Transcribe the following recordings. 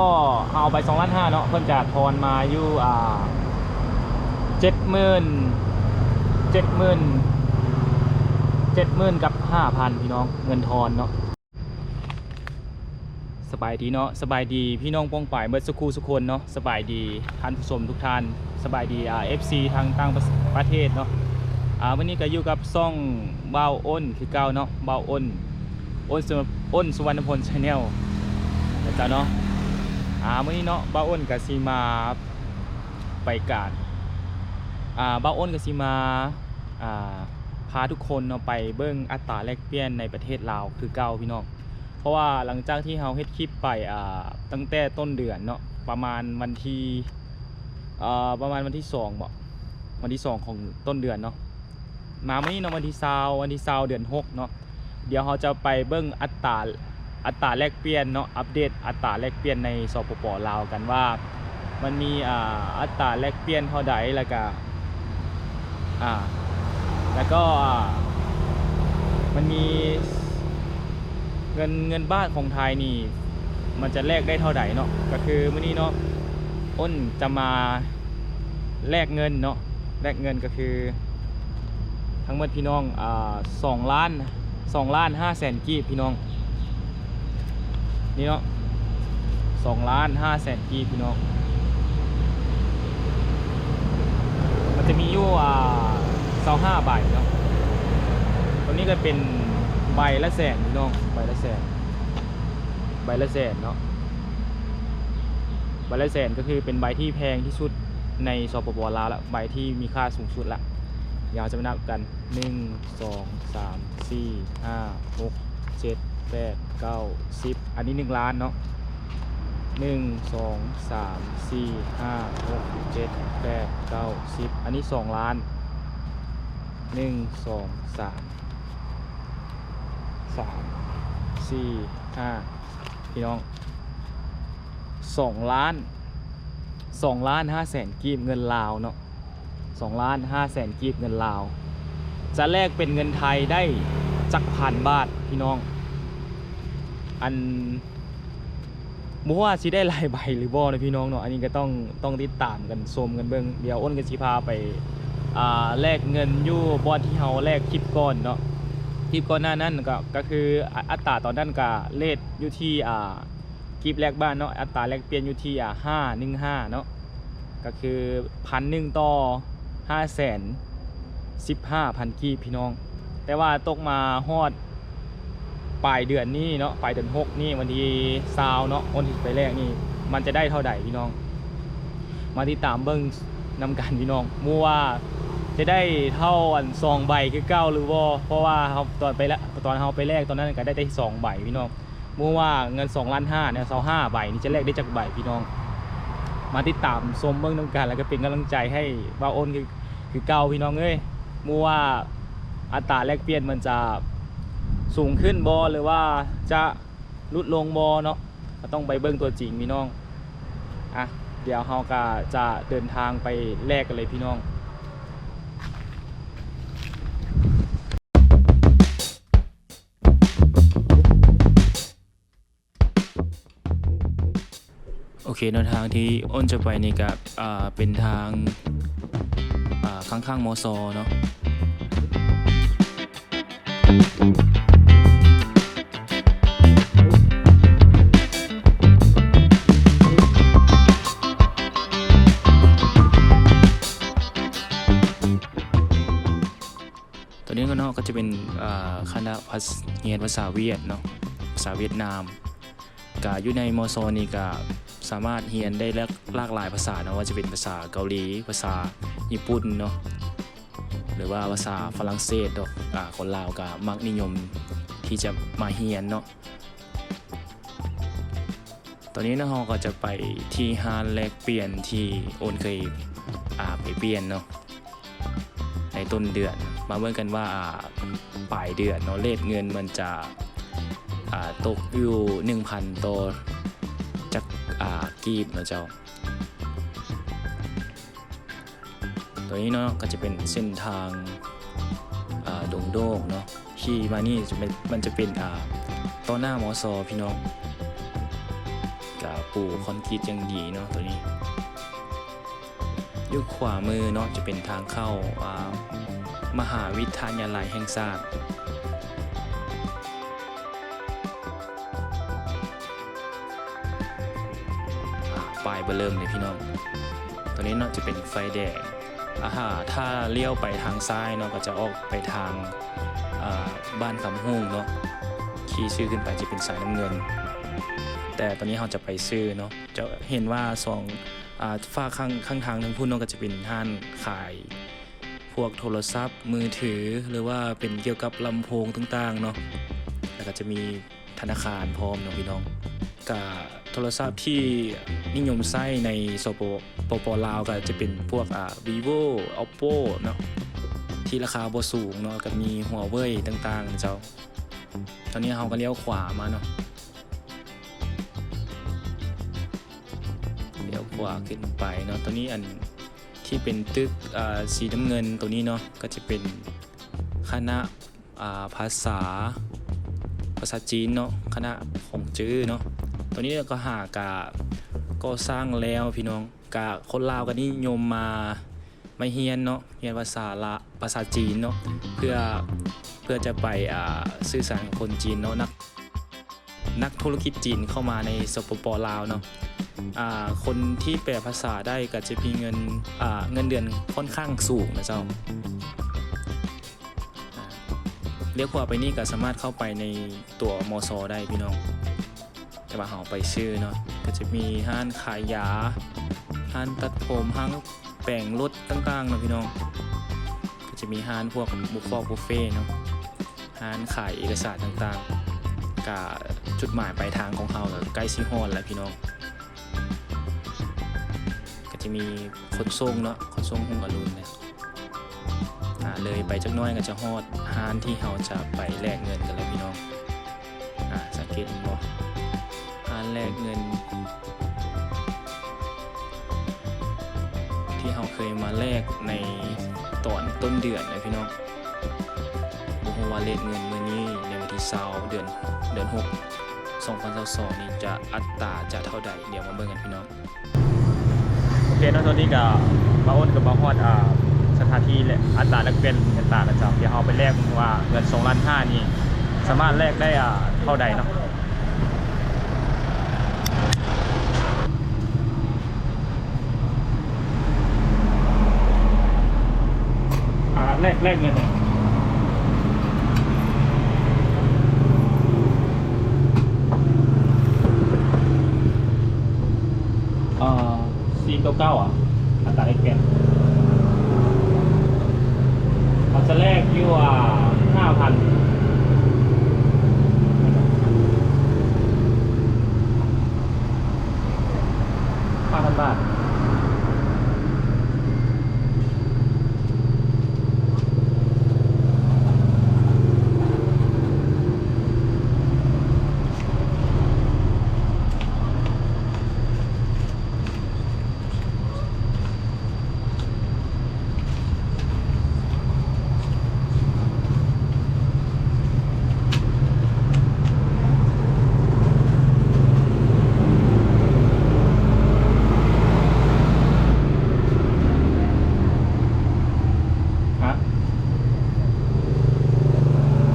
ก็เอาไป2ล้านห้าเนาะเพิ่นจะทอนมาอยู่อ่าเจ็ดหมื่นเจ็ดหมื่นเจ็ดหมื่นกับห้าพันพี่น้องเงินทอนเนาะสบายดีเนาะสบายดีพี่น้องป้องป่ายเมื่อสักครู่สุกคนเนาะสบายดีท่านผู้ชมทุกท่านสบายดีอ่า FC ทางต่างประเทศเนาะอ่าวันนี้ก็อยู่กับซ่องเบาอ้นคือเก่าเนาะเบาอ้นอ้นสุอ้นสุวรรณพลชาแนลนะจ๊ะเนาะ อ่ามื่อนี้เนาะบ้าอ้นกับซีมาไปการอ่าบ้าอ้นกับซีมาอ่าพาทุกคนเนาะไปเบิ้งอัตราแลกเปลี่ยนในประเทศลาวคือเก่าพี่น้องเพราะว่าหลังจากที่เราเฮ็ดคลิปไปอ่าตั้งแต่ต้นเดือนเนาะประมาณวันที่อ่าประมาณวันที่สองบ่วันที่สองของต้นเดือนเนาะมามื่อนี้เนาะวันที่ซาววันที่ซาวเดือนหกเนาะเดี๋ยวเราจะไปเบิ้งอัตรา อัตราแลกเปลี่ยนเนาะอัปเดตอัตราแลกเปลี่ยนในสปปลาวกันว่า มันมีอ่าอัตราแลกเปลี่ยนเท่าใดแล้วก็อ่าแล้วก็อ่ามันมีเงินเงินบาทของไทยนี่ มันจะแลกได้เท่าใดเนาะก็คือมื้อนี้เนาะอ้นจะมาแลกเงินเนาะแลกเงินก็คือ ทั้งหมดพี่น้องอ่าสองล้านสองล้านห้าแสนกีบพี่น้อง นี่เนาะสองล้านห้าแสนกีบพี่น้องมันจะมีอยู่อ่าเสาห้าใบเนาะตัวนี้ก็เป็นใบละแสนพี่น้องใบละแสนใบละแสนเนาะใบละแสนก็คือเป็นใบที่แพงที่สุดในสปปลาวละใบที่มีค่าสูงสุดละเดี๋ยวเราจะมานับกัน 1 2 3 4 5 6 7 แปดเก้าสิบอันนี้หนึ่งล้านเนาะหนึ่งสองสามสี่ห้าหกเจ็ดแปดเก้าสิบอันนี้สองล้านหนึ่งสองสามสามสี่ห้าพี่น้องสองล้านสองล้านห้าแสนกีบเงินลาวเนาะสองล้านห้าแสนกีบเงินลาว จะแลกเป็นเงินไทยได้จักพันบาทพี่น้อง อันบ่ว่าสิได้ลายใบหรือบ่นะพี่น้องเนาะอันนี้ก็ต้องต้องติดตามกันชมกันเบิ่งเดี๋ยวอ้นก็สิพาไปอ่าแลกเงินอยู่บอนที่เฮาแลกคลิปก่อนเนาะคลิปก่อนหน้านั้นก็ก็คืออัตราตอนนั้นก็เลทอยู่ที่อ่าคลิปแลกบ้านเนาะอัตราแลกเปลี่ยนอยู่ที่อ่า515เนาะก็คือพันหนึ่งต่อ5แสน15,000กีบพี่น้อง แต่ว่าตกมาฮอด ปลายเดือนนี้เนาะปลายเดือนหกนี่วันที่ซาวเนาะวันที่ไปแรกนี่ มันจะได้เท่าใดพี่น้อง มาติดตามเบิ้งนำกันพี่น้องมัวว่าจะได้เท่าอันซองใบคือเก้าหรือว่าเพราะว่าเขาตอนไปแล้วตอนเขาไปแลกตอนนั้นก็ได้ได้สองใบพี่น้องมัวว่าเงิน2ล้านห้าเนี่ยเซาห้าใบนี่จะแลกได้จากใบพี่น้อง มาติดตามชมเบิ้งนำกันแล้วก็เป็นกำลังใจให้บ่าวโอนคือคือเก้าพี่น้องเอ้ยมัวว่าอัตราแลกเปลี่ยนมันจะ สูงขึ้นบอหรือว่าจะลดลงบอเนาะก็ต้องไปเบิ้งตัวจริงพี่น้องอะเดี๋ยวเราก็จะเดินทางไปแลกกันเลยพี่น้องโอเคแนวทางที่อ้นจะไปนี่ก็อ่าเป็นทางอ่าข้างๆมอซอเนาะ จะเป็นคณะภาษาเรียนภาษาเวียดเนาะภาษาเวียดนามก็อยู่ในมอโซนี่ก็สามารถเรียนได้หลากหลายภาษาเนาะว่าจะเป็นภาษาเกาหลี ภาษาญี่ปุ่นเนาะหรือว่าภาษาฝรั่งเศสเนาะอ่าคนลาวก็มักนิยมที่จะมาเรียนเนาะตอนนี้นะเราก็จะไปที่ฮานแลกเปลี่ยนที่โอนเคยอ่าไปเปลี่ยนเนาะในต้นเดือน มาเบิ่งกันว่าปลายเดือนเนาะเลทเงินมันจะตกอยู่1,000ตัวจากกีบเนาะเจ้า ตัวนี้เนาะก็จะเป็นเส้นทางอ่าดงโดกเนาะขี่มานี่จะเป็นมันจะเป็นอ่าต้นหน้ามอซอพี่น้องกับปูคอนกรีตย่างดีเนาะตัวนี้ยู่ขวามือเนาะจะเป็นทางเข้าา มหาวิทยาลัยแห่งชาติป้ายเบอร์เริ่มเลยพี่น้อง ตัวนี้เนาะจะเป็นไฟแดงอาหาถ้าเลี้ยวไปทางซ้ายเนาะก็จะออกไปทางาบ้านคำหุ่งเนาะ ขี่ชื่อขึ้นไปจะเป็นสายน้ำเงิน แต่ตอนนี้เราจะไปซื้อเนาะ จะเห็นว่าสองอฝ้าข้างข้างทางทั้งพุ่นเนาะก็จะเป็นห้านขาย พวกโทรศัพท์ มือถือหรือว่าเป็นเกี่ยวกับลำโพงต่างๆเนาะแล้วก็จะมีธนาคารพร้อมเนาะพี่น้องกับโทรศัพท์ที่นิยมใช้ในสปปปลาวก็จะเป็นพวกอ่า vivo oppo เนาะที่ราคาบ่สูงเนาะก็มีหัวเว่ยต่างๆเจ้าตอนนี้เราก็เลี้ยวขวามาเนาะเลี้ยวขวาขึ้นไปเนาะตอนนี้อัน ที่เป็นตึกสีน้ำเงินตัวนี้เนาะก็จะเป็นคณะาภาษาภาษาจีนเนาะคณะของจื้อเนาะตัวนี้ก็หากาก็สร้างแล้วพี่น้องกาคนลาวก็นิยมมาไม่เฮียนเนาะเรียนภาษาละภาษาจีนเนาะเพื่อเพื่อจะไปอ่าสื่อสารกับคนจีนเนาะนักนักธุรกิจจีนเข้ามาในสปปลาวเนาะ คนที่แปลภาษาได้ก็จะมีเงินเงินเดือนค่อนข้างสูงนะเจ้าอ่าเรียกว่าไปนี่ก็สามารถเข้าไปในตัวมอซอได้พี่น้องแต่ว่าเราไปชื่อเนาะก็จะมีห้านขายยาห้านตัดผมห้างแปลงรถต่างๆเนาะพี่น้องก็จะมีห้านพวกบุฟฟอบุฟเฟ่เนาะห้านขายเอกสารต่างๆกับจุดหมายปลายทางของเราใกล้ซิฮอนแล้วพี่น้อง จะมีขนส่งเนาะขนส่งหุ่งอรุณเนี่ยอ่าเลยไปจักน้อยก็จะฮอดห้านที่เราจะไปแลกเงินกันแล้วพี่น้องอ่าสังเกตเห็นบ่ห้านแลกเงิน ที่เราเคยมาแลกในตอนต้นเดือนนะพี่น้องบ่ฮู้ว่าเลขเงินมื้อนี้ในวันที่20เดือนเดือน6 2022นี่จะอัตราจะเท่าใดเดี๋ยวมาเบิ่งกันพี่น้อง เคเนาะตอนนี้ก็มาอ้นกับมาฮอดอ่าสถานที่และอัตราแลกเปลี่ยนต่างๆนะจ๊ะเดี๋ยวเอาไปแลกว่าเงินสองล้านห้านี่สามารถแลกได้อ่าเท่าใดเนาะแลกแลกเงินเนี่ยอ่า 499อะอัตราแลกเปลี่ยนเขาจะแลกอยู่อ่าห้าพันบาท ฮะ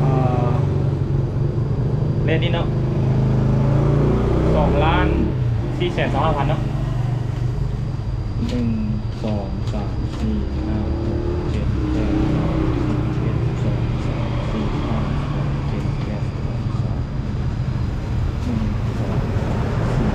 เอ่อเลนนี้เนาะสองล้านสี่แสนสองพันเนาะหนึ่งสองสามสี่ห้าหกเจ็ดแปดเก้าสิบเอ็ดสองสามสี่ห้าหกเจ็ดแปดเก้าสามหนึ่งสองสี่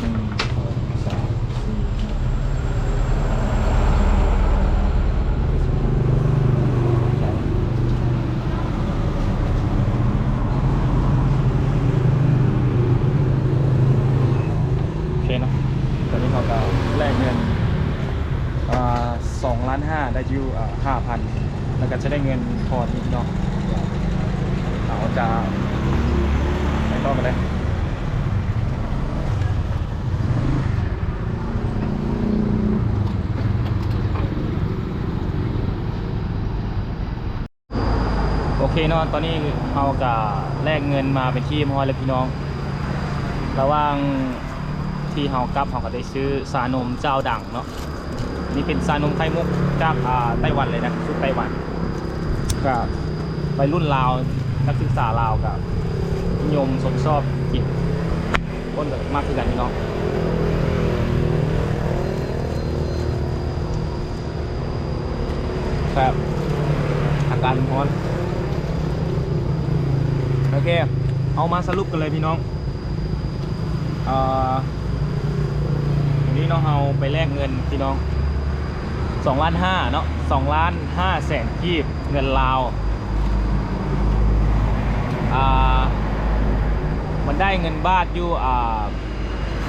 หนึ่งสองสามสี่ห้าโอเคเนาะตอนนี้เขา ก็แลกเงินสองล้านห้าได้ยูห้าพันแล้วก็จะได้เงินทอนอีกเนาะเขาจะไปต่อกันเลยโอเคเนาะตอนนี้เรากับแลกเงินมาเป็นที่มอยเลยพี่น้อง ระว่าง ที่เฮากลับเฮาก็ได้ซื้อสานมเจ้าดังเนาะนี่เป็นสานมไข่มุกจากอ่าไต้หวันเลยนะชุดไต้หวันก็ไปรุ่นลาวนักศึกษาลาวกับนิยมสมชอบกินก้นกับมากคือกันพี่น้องครับอาการร้อนโอเค เอามาสรุปกันเลยพี่น้อง เอ่อ วันนี้เนาะเราไปแลกเงินพี่น้องสองล้านห้าเนาะสองล้านห้าแสนกีบเงินลาวอ่ามันได้เงินบาทอยู่อ่า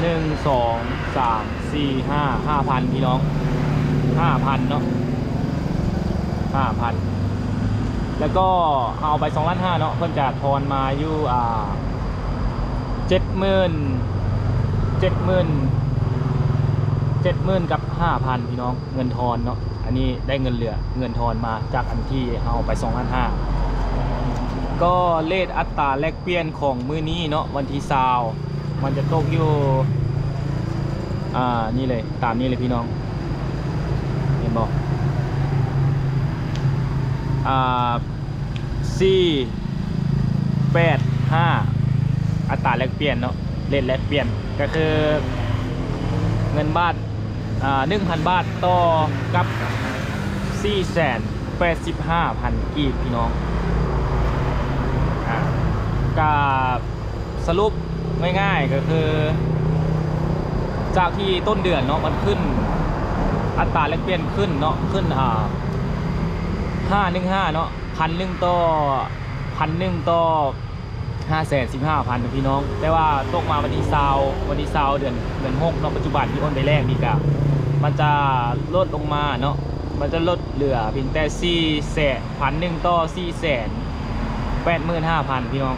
หนึ่งสองสามสี่ห้าห้าพันพี่น้องห้าพันเนาะห้าพันแล้วก็เอาไปสองล้านห้าเนาะเพิ่นจะทอนมาอยู่อ่าเจ็ดหมื่นเจ็ดหมื่น เจ็ดหมื่นกับห้าพันพี่น้องเงินทอนเนาะอันนี้ได้เงินเหลือเงินทอนมาจากอันที่เอาไปสองล้านห้าก็เลทอัตราแลกเปลี่ยนของมื้อนี้เนาะวันที่ซาวมันจะตกอยู่อ่านี่เลยตามนี้เลยพี่น้องเห็นบอกอ่าสี่แปดห้าอัตราแลกเปลี่ยนเนาะเลทแลกเปลี่ยนก็คือเงินบาท หนึ่งพันบาทต่อกับสี่แสนแปดสิบห้าพันกีบพี่น้องอ่าก็สรุปง่ายๆก็คือ จากที่ต้นเดือนเนาะมันขึ้น อัตราแลกเปลี่ยนขึ้นเนาะขึ้นอ่าห้าหนึ่งห้าเนาะพันหนึ่งต่อพันหนึ่งต่อห้าแสนสิบห้าพันพี่น้อง แต่ว่าตกมาวันที่ซาววันที่ซาวเดือนเดือนหกเนาะปัจจุบันที่อ้นไปแรกนี่กะ มันจะลดลงมาเนาะมันจะลดเหลือเพียงแต่สี่แสนพันหนึ่งต่อสี่แสนแปดหมื่นห้าพันพี่น้อง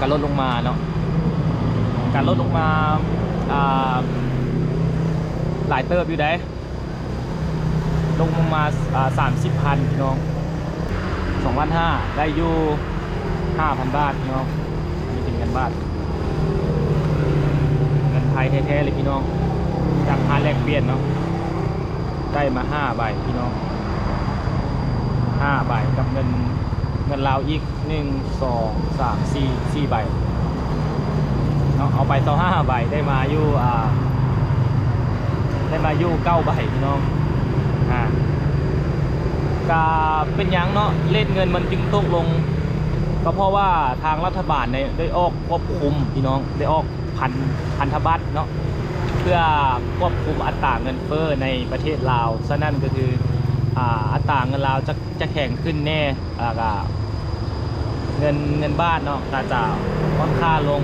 การลดลงมาเนาะการลดลงมาอ่าหลายเติบอยู่ได้ลงมาสามสิบพันพี่น้องสองพันห้าได้อยู่ห้าพันบาทพี่น้องอันนี้เป็นเงินบาทเงินไทยแท้ๆเลยพี่น้อง จากค่าแลกเปลี่ยนเนาะได้มาห้าใบพี่น้องห้าใบกับเงินเงินลาวอีกหนึ่งสองสามสี่สี่ใบเนาะเอาไปต่อห้าใบได้มาอยู่อ่าได้มาอยู่เก้าใบพี่น้องอ่าก็เป็นยังเนาะเลทเงินมันจึงตกลง ก็เพราะว่าทางรัฐบาลเนี่ยได้ออกควบคุมพี่น้องได้ออกพันพันธบัตรเนาะ พื่อควบคุมอัตราเงินเฟ้อในประเทศลาวฉะนั้นก็คืออัตราเงินลาวจะจะแข็งขึ้นแน่อ่าก็เงินเงินบ้านเนาะก็จะค่อนค่าลง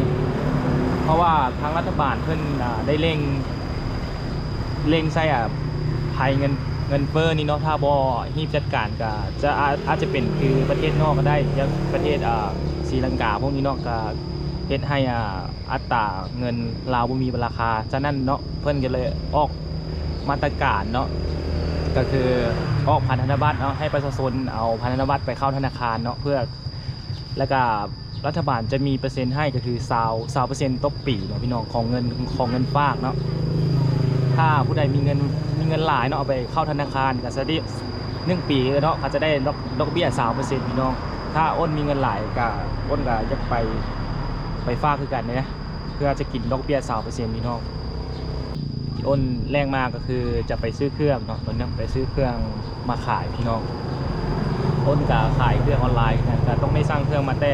เพราะว่าทางรัฐบาลเพิ่นอ่าได้เร่งเร่งใส่อะภัยเงินเงินเฟ้อนี่เนาะถ้าบอฮีบจัดการก็จะอาจจะเป็นคือประเทศนอกก็ได้ย่างประเทศอ่าศรีลังกาพวกนี้เนาะก็ เฮ็ดให้อ่าอัตราเงินลาวบ่มีราคาฉะนั้นเนาะเพิ่นก็เลยออกมาตรการเนาะก็คือออกพันธนบัตรเนาะให้ประชาชนเอาพันธนบัตรไปเข้าธนาคารเนาะเพื่อแล้วก็รัฐบาลจะมีเปอร์เซ็นต์ให้ก็คือซาวซาวเปอร์เซ็นต์ต่อปีเนาะพี่น้องของเงินของเงินฝากเนาะถ้าผู้ใดมีเงินมีเงินหลายเนาะเอาไปเข้าธนาคารก็จะได้หนึ่งปีเนาะเขาจะได้ดอกดอกเบี้ยสามเปอร์เซ็นต์พี่น้อง ถ้าอ้นมีเงินหลายก็อ้นก็จะไป ไปฝากคือกันนะเพื่อจะกินดอกเบี้ยสามเปอร์เซ็นต์พี่น้องที่อ้นแรงมากก็คือจะไปซื้อเครื่องเนาะตอนนี้ไปซื้อเครื่องมาขายพี่น้องอ้นก็ขายเครื่องออนไลน์กันแต่ต้องได้สร้างเครื่องมาแต่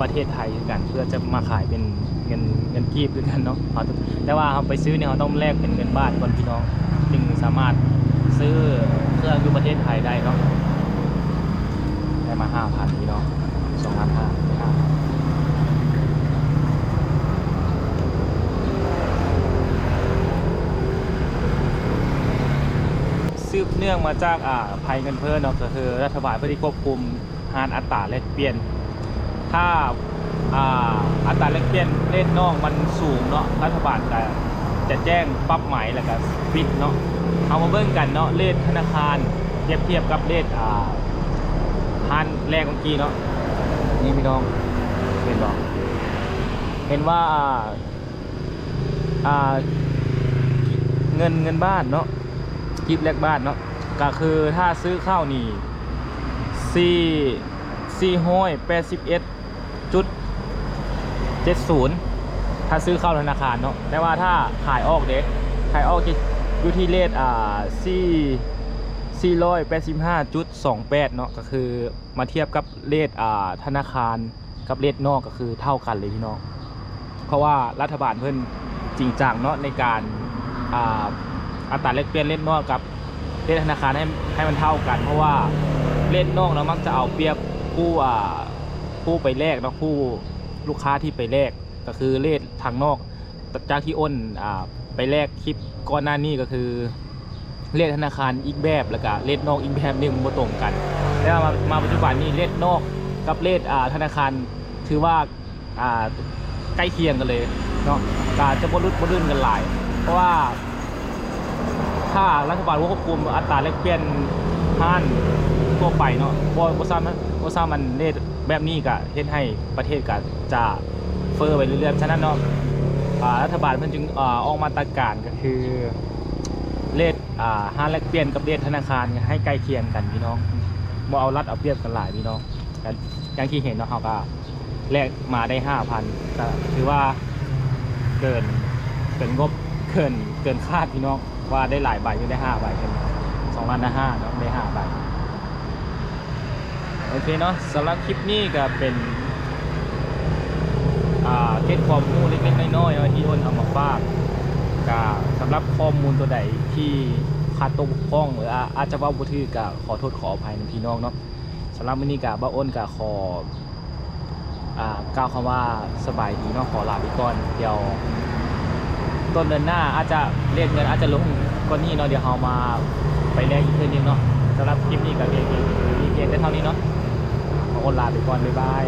ประเทศไทยกัน เพื่อจะมาขายเป็นเงินเงินกีบคือกันเนาะเอาแต่ว่าเราไปซื้อเนี่ยเราต้องแลกเป็นเงินบาทก่อนพี่น้องจึงสามารถซื้อเครื่องอยู่ประเทศไทยได้เนาะได้มาห้าพันพี่น้องสองพันห้าห้า บเนื่องมาจากอ่าภัยเงินเฟ้อเนาะก็คือรัฐบาลเพื่อที่ควบคุมหารอัตราแลกเปลี่ยน ถ้าอ่าอัตราแลกเปลี่ยนเลทนอกมันสูงเนาะรัฐบาลจะจะแจ้งปรับใหม่แล้วก็ปิดเนาะเอามาเบิ่งกันเนาะเลทธนาคารเทียบเทียบกับเลทอ่าพันแรกเมื่อกี้เนาะนี่พี่น้องเห็นบอกเห็นว่าอ่าเงินเงินบ้านเนาะ กิฟแลกบ้านเนาะก็คือถ้าซื้อข้าวนี่สี่สี่ห้อยแปดสิบเอ็ดจุดเจ็ดศูนย์ถ้าซื้อเข้าธนาคารเนาะแต่ว่าถ้าขายออกเด็กขายออกที่อยู่ที่เลทอ่าสี่สี่ร้อยแปดสิบห้าจุดสองแปดเนาะก็คือมาเทียบกับเลทอ่าธนาคารกับเลทนอกก็คือเท่ากันเลยพี่น้องเพราะว่ารัฐบาลเพิ่นจริงจังเนาะในการอ่า อัตราแลกเปลี่ยนเลทนนอกกับเลทธนาคารให้ให้มันเท่ากัน เพราะว่าเลทนนอกเนาะมักจะเอาเปรียบผู้อ่าผู้ไปแลกเนาะผู้ลูกค้าที่ไปแลกก็คือเลททางนอกจากที่อ้นอ่าไปแลกคลิปก่อนหน้านี้ก็คือเลทธนาคารอีกแบบแล้วก็เลทนอกอีกแบบหนึงบ่ตรงกัน แล้วมามาปัจจุบันนี้เลทนอกกับเลทอ่าธนาคารถือว่าอ่าใกล้เคียงกันเลยเนาะการจะบ่รุดบ่รื่นกันหลาย เพราะว่า ถ้ารัฐบาลควบคุมอัตราแลกเปลี่ยนห้านทั่วไปเนาะบ่บ่ซ้ำนะบ่ซ้ำมันเลทแบบนี้ก็เฮ็ดให้ประเทศก็จะเฟ้อไปเรื่อยๆฉะนั้นเนาะรัฐบาลเพิ่นจึงอออกมาตรการก็คือเลทอ่าห้านแลกเปลี่ยนกับเลทธนาคารให้ใกล้เคียงกันพี่น้องบ่เอารัดเอาเปรียบกันหลายพี่น้องแต่อย่างที่เห็นเนาะเฮาก็แลกมาได้5,000ก็ถือว่าเกินเกินงบเกินเกินคาดพี่น้อง ว่าได้หลายใบยู่ได้5ใบกันสองล้านห้าเนาะได้5ใบโอเคเนาะสำหรับคลิปนี้ก็เป็นอ่าเก็ตความรู้เล็กๆน้อยๆที่อ้นเอามาฝากก็สำหรับข้อมูลตัวใดที่ขาดตกบกพร่องหรืออาจจะว่าบ่ถือก็ขอโทษขออภัยในพี่น้องเนาะสำหรับมื้อนี้ก็บ่าอ้นก็ขอกล่าวคำว่าสบายดีเนาะขอลาไปก่อน เดี๋ยวต้นเดือนหน้าอาจจะเรียกเงินอาจจะลง ก็นี่เนาะเดี๋ยวเรามาไปแลกอีกทีนึงเนาะสำหรับคลิปนี้กับเพียงเพียงเพียงแค่เท่านี้เนาะขออลาไปก่อนบ๊ายบาย